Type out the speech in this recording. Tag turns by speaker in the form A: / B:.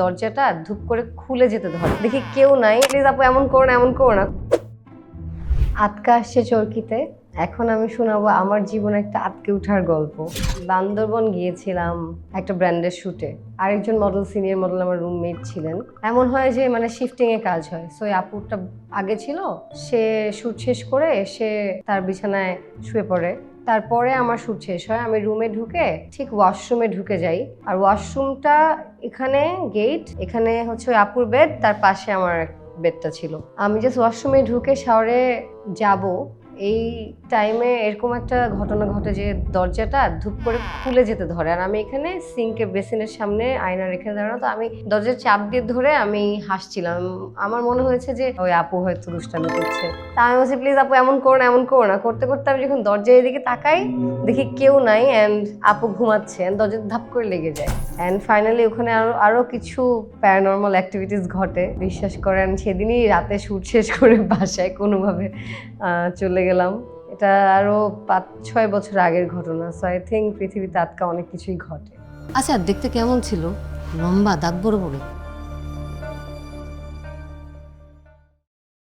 A: দরজাটা ধূপ করে খুলে যেতে ধরে। দেখি কেউ নাই, প্লিজ আপু এমন করো না, এমন করো না। আটকা আসছে চরকিতে। এখন আমি শোনাবো আমার জীবনে একটা আটকে ওঠার গল্প। বান্দরবন গিয়েছিলাম একটা ব্র্যান্ডের শুটে আরেকজন মডেল সিনিয়র মডেল আমার রুমমেট ছিলেন। এমন হয় যে মানে শিফটিং এ কাজ হয়। সো আপুরটা আগে ছিল, সে শুট শেষ করে সে তার বিছানায় শুয়ে পড়ে। তারপরে আমার শুট শেষ হয়, আমি রুমে ঢুকে ঠিক ওয়াশরুমে ঢুকে যাই। আর ওয়াশরুমটা এখানে গেট এখানে হচ্ছে আপুর বেড তার পাশে আমার বেডটা ছিল। আমি জাস্ট ওয়াশরুমে ঢুকে শাওয়ারে যাব। এই টাইমে এরকম একটা ঘটনা ঘটে যে দরজাটা ধূপ করে খুলে যেতে ধরে। আর আমি এখানে সিঙ্কে বেসিনের সামনে আয়না রেখে দাঁড়ানো, তো আমি দরজার চাপ দিয়ে ধরে আমি হাসছিলাম। আমার মনে হয়েছে যে, ওই আপু হয়তো দুষ্টামি করছে। তা আমি বলছি, প্লিজ আপু, এমন করো না, এমন করো না। করতে করতে আমি যখন দরজার এদিকে তাকাই, দেখি কেউ নাই অ্যান্ড আপু ঘুমাচ্ছে অ্যান্ড দরজা ধাপ করে লেগে যায়। অ্যান্ড ফাইনালি ওখানে আরও আরও কিছু প্যারানর্মাল অ্যাক্টিভিটিস ঘটে। বিশ্বাস করেন, সেদিনই রাতে শুট শেষ করে বাসায় কোনোভাবে চলে গেলাম। এটা আরও পাঁচ, ছয় বছর আগের ঘটনা সো আই থিঙ্ক পৃথিবীতে আটকা অনেক কিছুই ঘটে।
B: আচ্ছা দেখতে কেমন ছিল? লম্বা, দাগ বড় বড়